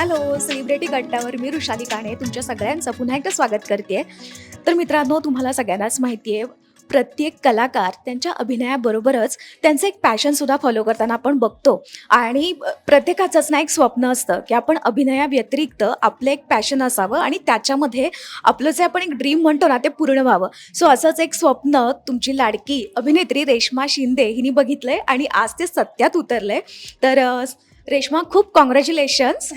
Hello celebrity गट्ट्यावर मी ऋषाली काणे तुमच्या सगळ्यांचं पुन्हा एकदा स्वागत करते. तर मित्रांनो तुम्हाला सगळ्यांनाच माहिती आहे प्रत्येक कलाकार त्यांच्या अभिनयाबरोबरच त्यांचं एक पॅशनसुद्धा फॉलो करताना आपण बघतो. आणि प्रत्येकाचंच ना एक स्वप्न असतं की आपण अभिनयाव्यतिरिक्त आपलं एक पॅशन असावं आणि त्याच्यामध्ये आपलं जे आपण एक ड्रीम म्हणतो ना ते पूर्ण व्हावं. सो असंच एक स्वप्न तुमची लाडकी अभिनेत्री रेश्मा शिंदे हिने बघितलंय आणि आज ते सत्यात उतरलंय. तर रेश्मा खूप congratulations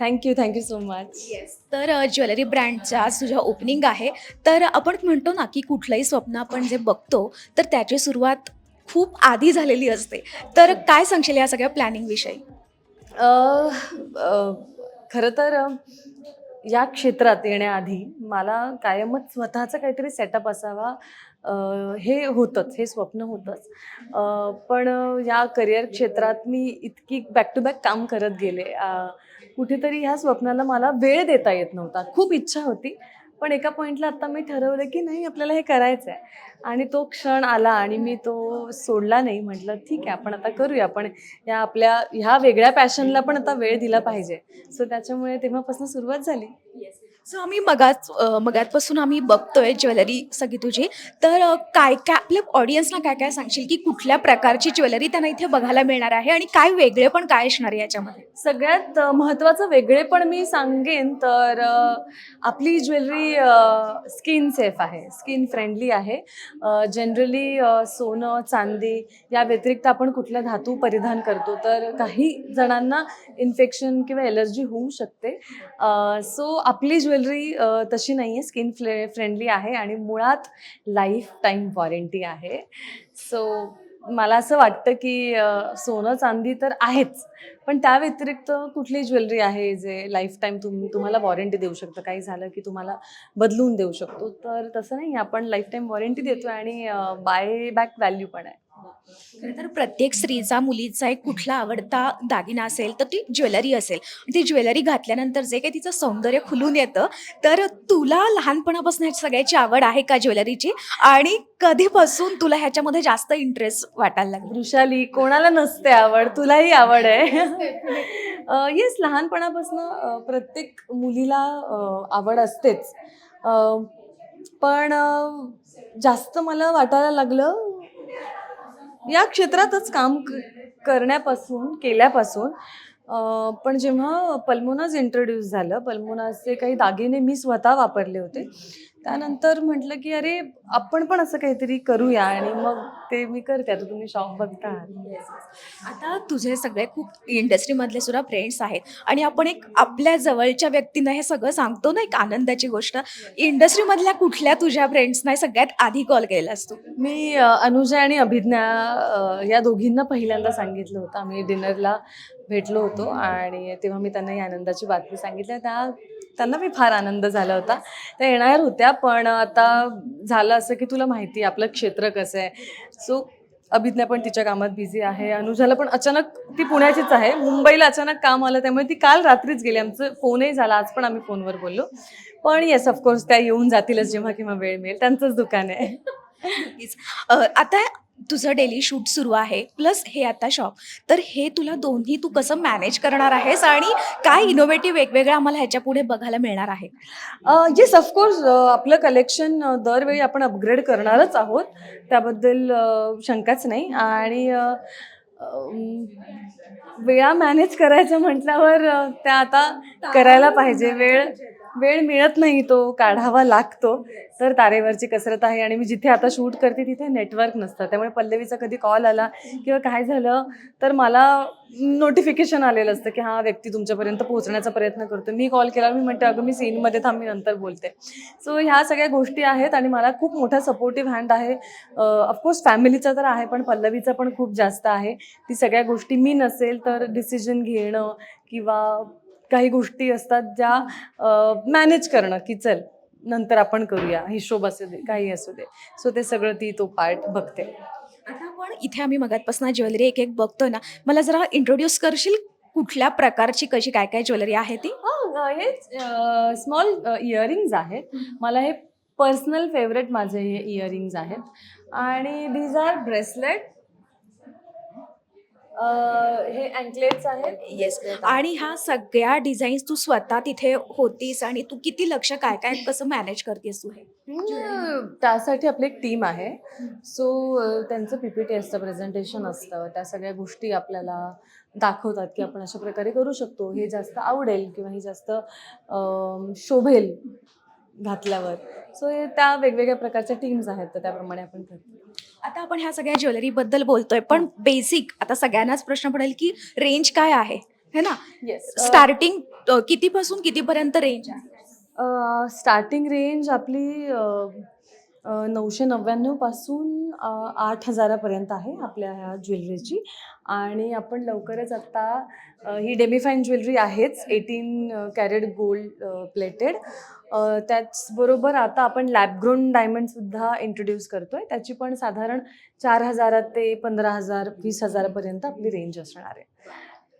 thank you thank you so much yes तर ज्वेलरी ब्रँडच्या आज तुझ्या ओपनिंग आहे. तर आपण म्हणतो ना की कुठलंही स्वप्न आपण जे बघतो तर त्याची सुरुवात खूप आधी झालेली असते. तर काय सांगशील या सगळ्या प्लॅनिंग विषयी? खरं तर या क्षेत्रात येण्याआधी मला कायमच स्वतःचं काहीतरी सेटअप असावा हे होतंच हे स्वप्न होतंच. पण या करिअर क्षेत्रात मी इतकी बॅक टू बॅक काम करत गेले. कुठेतरी ह्या स्वप्नाला मला वेळ देता येत नव्हता. खूप इच्छा होती पण एका पॉईंटला आता मी ठरवलं की नाही आपल्याला हे करायचं आहे आणि तो क्षण आला आणि मी तो सोडला नाही. म्हटलं ठीक आहे आपण आता करूया. आपण या आपल्या ह्या वेगळ्या पॅशनला पण आता वेळ दिला पाहिजे. सो त्याच्यामुळे तेव्हापासून सुरुवात झाली. सो आम्ही मगाच मगातपासून आम्ही बघतोय ज्वेलरी सगळी तुझी. तर अ, काय काय आपल्या ऑडियन्सला काय काय सांगशील की कुठल्या प्रकारची ज्वेलरी त्यांना इथे बघायला मिळणार आहे आणि काय वेगळे पण काय असणार आहे याच्यामध्ये? सगळ्यात अ, महत्त्वाचं वेगळे पण मी सांगेन तर अ, आपली ज्वेलरी स्किन सेफ आहे स्किन फ्रेंडली आहे. जनरली सोनं चांदी या व्यतिरिक्त आपण कुठल्या धातू परिधान करतो तर काही जणांना इन्फेक्शन किंवा एलर्जी होऊ शकते. सो आपली ज्वेलरी ज्वेलरी तशी नाही आहे स्किन फ्ले फ्रेंडली आहे आणि मुळात लाईफ टाईम वॉरंटी आहे. सो मला असं वाटतं की सोनं चांदी तर आहेच. पण त्या व्यतिरिक्त कुठली ज्वेलरी आहे जे लाईफ टाईम तुम तुम्हाला वॉरंटी देऊ शकतं. काही झालं की तुम्हाला बदलून देऊ शकतो. तर तसं नाही. आपण लाईफ टाईम वॉरंटी देतो आणि बाय बॅक व्हॅल्यू पण आहे. खरं तर प्रत्येक स्त्रीचा मुलीचा एक कुठला आवडता दागिना असेल तर ती ज्वेलरी असेल. ती ज्वेलरी घातल्यानंतर जे काही तिचं सौंदर्य खुलून येतं तर तुला लहानपणापासून सगळ्याची आवड आहे का ज्वेलरीची? आणि कधीपासून तुला ह्याच्यामध्ये जास्त इंटरेस्ट वाटायला लागला? वृषाली कोणाला नसते आवड तुलाही आवड आहे. येस लहानपणापासून प्रत्येक मुलीला आवड असतेच. पण जास्त मला वाटायला लागलं या क्षेत्रातच काम करण्यापासून केल्यापासून पण जेव्हा पल्मोनाज इंट्रोड्यूस झालं पल्मोनाजचे काही दागिने मी स्वतः वापरले होते त्यानंतर म्हटलं की अरे आपण पण असं काहीतरी करूया. आणि मग ते मी करते. आता तुम्ही शॉप बघता आता तुझे सगळे खूप इंडस्ट्रीमधले सुद्धा फ्रेंड्स आहेत. आणि आपण एक आपल्या जवळच्या व्यक्तींना हे सगळं सांगतो ना एक आनंदाची गोष्ट. इंडस्ट्रीमधल्या कुठल्या तुझ्या फ्रेंड्सना सगळ्यात आधी कॉल केलास तू? मी अनुजा आणि अभिज्ञा या दोघींना पहिल्यांदा सांगितलं होतं. आम्ही डिनरला भेटलो होतो आणि तेव्हा मी त्यांना ही आनंदाची बातमी सांगितली. त्या त्यांना मी फार आनंद झाला होता. त्या येणार होत्या पण आता झालं असं की तुला माहिती आहे आपलं क्षेत्र कसं आहे. सो अभिज्ञा पण तिच्या कामात बिझी आहे. अनुजाला पण अचानक ती पुण्याचीच आहे. मुंबईला अचानक काम आलं त्यामुळे ती काल रात्रीच गेली. आमचं फोनही झाला आज पण आम्ही फोनवर बोललो. पण येस ऑफकोर्स त्या येऊन जातीलच जेव्हा केव्हा वेळ मिळेल. त्यांचंच दुकान आहे. आता तुझं डेली शूट सुरू आहे प्लस हे आता शॉप तर हे तुला दोन्ही तू कसं मॅनेज करणार आहेस आणि काय इनोव्हेटिव्ह वेगवेगळं आम्हाला ह्याच्या पुढे बघायला मिळणार आहे? येस ऑफकोर्स आपलं कलेक्शन दरवेळी आपण अपग्रेड करणारच आहोत. त्याबद्दल शंकाच नाही. आणि वेळा मॅनेज करायचं म्हटल्यावर त्या आता करायला पाहिजे. वेळ वेळ मिळत नाही तो काढावा लागतो. तर तारेवरची कसरत आहे आणि मी जिथे आता शूट करते तिथे नेटवर्क नसतं. त्यामुळे पल्लवीचा कधी कॉल आला किंवा काय झालं तर मला नोटिफिकेशन आलेलं असतं की हा व्यक्ती तुमच्यापर्यंत पोहोचण्याचा प्रयत्न करतो मी कॉल केला मी म्हणते अगं मी सीनमध्ये थांब मी नंतर बोलते. सो ह्या सगळ्या गोष्टी आहेत आणि मला खूप मोठा सपोर्टिव्ह हँड आहे. ऑफकोर्स फॅमिलीचा तर आहे पण पल्लवीचा पण खूप जास्त आहे. ती सगळ्या गोष्टी मी नसेल तर डिसिजन घेणं किंवा काही गोष्टी असतात ज्या मॅनेज करणं की चल नंतर आपण करूया हिशोब असू दे काही असू दे. सो ते सगळं ती तो पार्ट बघते. आता आपण इथे आम्ही मगातपासून ज्वेलरी एक एक बघतोय ना मला जरा इंट्रोड्यूस करशील कुठल्या प्रकारची कशी काय काय ज्वेलरी आहे ती? हा हे स्मॉल इयरिंग्ज आहेत. मला हे पर्सनल फेवरेट माझे हे इयरिंग्ज आहेत. आणि दीज आर ब्रेसलेट हे अँकलेट्स आहेत. येस आणि ह्या सगळ्या डिझाईन्स तू स्वतः तिथे होतीस आणि तू किती लक्ष काय काय कसं मॅनेज करतेस तू हे? त्यासाठी आपली एक टीम आहे. सो त्यांचं पी पी टी असतं प्रेझेंटेशन असतं. त्या सगळ्या गोष्टी आपल्याला दाखवतात की आपण अशा प्रकारे करू शकतो. हे जास्त आवडेल किंवा हे जास्त शोभेल घातल्यावर. सो हे त्या वेगवेगळ्या प्रकारच्या टीम्स आहेत. तर त्याप्रमाणे आपण करतो आता आपण ह्या सगळ्या ज्वेलरी बद्दल बोलतोय पण बेसिक आता सगळ्यांनाच प्रश्न पडेल की रेंज काय आहे? है ना? येस स्टार्टिंग कितीपासून कितीपर्यंत रेंज आहे? स्टार्टिंग रेंज आपली नऊशे नव्याण्णवपासून आठ हजारापर्यंत आहे आपल्या ह्या ज्वेलरीची. आणि आपण लवकरच आत्ता ही डेमिफाईन ज्वेलरी आहेच एटीन कॅरेट गोल्ड प्लेटेड त्याचबरोबर आता आपण लॅबग्रोन डायमंडसुद्धा इंट्रोड्यूस करतो आहे त्याची पण साधारण चार हजारात ते पंधरा हजार वीस हजारापर्यंत आपली रेंज असणार आहे.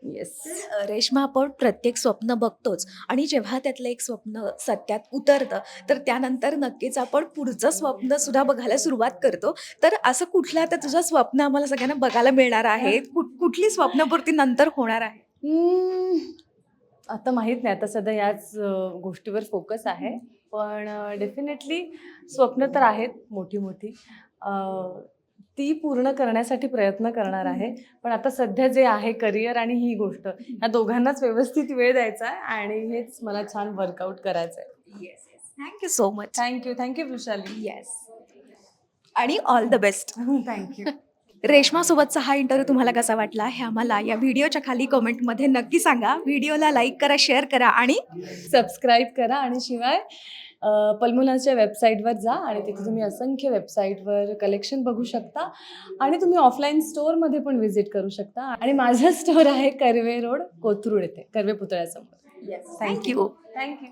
येस रेश्मा आपण प्रत्येक स्वप्न बघतोच आणि जेव्हा त्यातलं एक स्वप्न सत्यात उतरतं तर त्यानंतर नक्कीच आपण पुढचं स्वप्न सुद्धा बघायला सुरुवात करतो. तर असं कुठलं आता तुझं स्वप्न आम्हाला सगळ्यांना बघायला मिळणार आहे? कुठ- कुठली स्वप्नपूर्ती नंतर होणार आहे? आता माहीत नाही आता सध्या याच गोष्टीवर फोकस आहे. पण डेफिनेटली स्वप्न तर आहेत मोठी मोठी ती पूर्ण करण्यासाठी प्रयत्न करणार आहे. पण आता सध्या जे आहे करिअर आणि ही गोष्ट ह्या दोघांनाच व्यवस्थित वेळ द्यायचा आहे आणि हेच मला छान वर्कआउट करायचं आहे thank you so much thank you thank you Vrushali yes आणि all the best thank you रेश्मासोबतचा हा इंटरव्ह्यू तुम्हाला कसा वाटला हे आम्हाला या व्हिडिओच्या खाली कमेंटमध्ये नक्की सांगा. व्हिडिओला लाईक करा शेअर करा आणि सबस्क्राईब करा. आणि शिवाय अ, पल्मुनाच्या वेबसाईटवर जा आणि तिथे तुम्ही असंख्य वेबसाईटवर कलेक्शन बघू शकता. आणि तुम्ही ऑफलाईन स्टोअरमध्ये पण व्हिजिट करू शकता. आणि माझं स्टोअर आहे कर्वे रोड कोथरूड येथे कर्वे पुतळ्यासमोर. Thank you thank you